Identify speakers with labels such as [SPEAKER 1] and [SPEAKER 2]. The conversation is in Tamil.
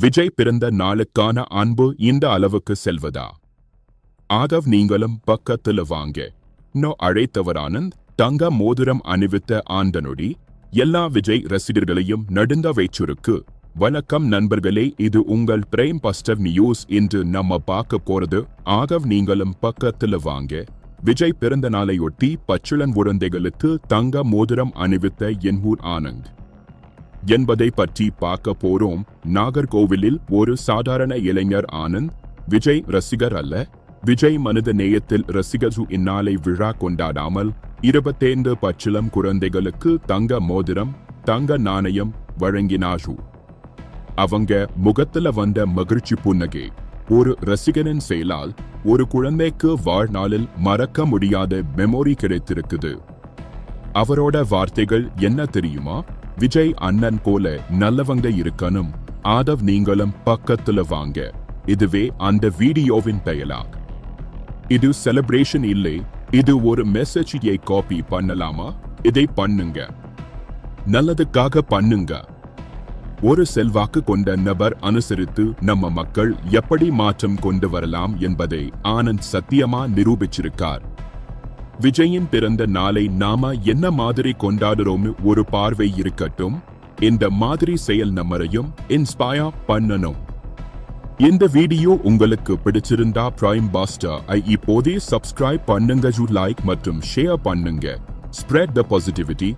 [SPEAKER 1] விஜய் பிறந்த நாளுக்கான அன்பு இந்த அளவுக்கு செல்வதா? ஆதவ் நீங்களும் பக்கத்துல வாங்க. நோ அழைத்தவர் ஆனந்த் தங்க மோதிரம் அணிவித்த ஆண்டனொடி எல்லா விஜய் ரசிகர்களையும் நடுந்த வைச்சிருக்கு. வணக்கம் நண்பர்களே இது உங்கள் பிரேம் பஸ்டர் நியூஸ் இன்று நம்ம பார்க்க போறது ஆதவ் நீங்களும் பக்கத்துல வாங்க. விஜய் பிறந்த நாளையொட்டி பச்சுளன் உடந்தைகளுக்கு தங்க மோதிரம் அணிவித்த என்ஹூர் ஆனந்த். என்பதை பற்றி பார்க்க போறோம். நாகர்கோவிலில் ஒரு சாதாரண இளைஞர் ஆனந்த் விஜய் ரசிகர் அல்ல. விஜய் மனித நேயத்தில் ரசிகர் இந்நாளை விழா கொண்டாடாமல் இருபத்தைந்து பச்சிலம் குழந்தைகளுக்கு தங்க மோதிரம் தங்க நாணயம் வழங்கினாஜு அவங்க முகத்துல வந்த மகிழ்ச்சி புன்னகை. ஒரு ரசிகனின் செயலால் ஒரு குழந்தைக்கு வாழ்நாளில் மறக்க முடியாத மெமோரி கிடைத்திருக்குது. அவரோட வார்த்தைகள் என்ன தெரியுமா? விஜய் அண்ணன் போல நல்லவங்க இருக்கணும். ஆதவ் நீங்களும் பக்கத்துல வாங்க. இதுவே அந்த வீடியோவின் பெயலாக் இது செலிப்ரேஷன் இல்லை. இது ஒரு மெசேஜை காப்பி பண்ணலாமா? இதை பண்ணுங்க. நல்லதுக்காக பண்ணுங்க. ஒரு செல்வாக்கு கொண்ட நபர் அனுசரித்து நம்ம மக்கள் எப்படி மாற்றம் கொண்டு வரலாம் என்பதை ஆனந்த் சத்தியமா நிரூபிச்சிருக்கார். விஜயின் பிறந்த நாளை நாம என்ன மாதிரி கொண்டாடுறோம்னு ஒரு பார்வை இருக்கட்டும் இந்த மாதிரி செயல் நம்மரையும் இன்ஸ்பயர் பண்ணணும். இந்த வீடியோ உங்களுக்கு பிடிச்சிருந்தா பிரைம் பாஸ்டர் ஐ இப்போதே சப்ஸ்கிரைப் பண்ணுங்க லைக் மற்றும் ஷேர் பண்ணுங்க. Spread the positivity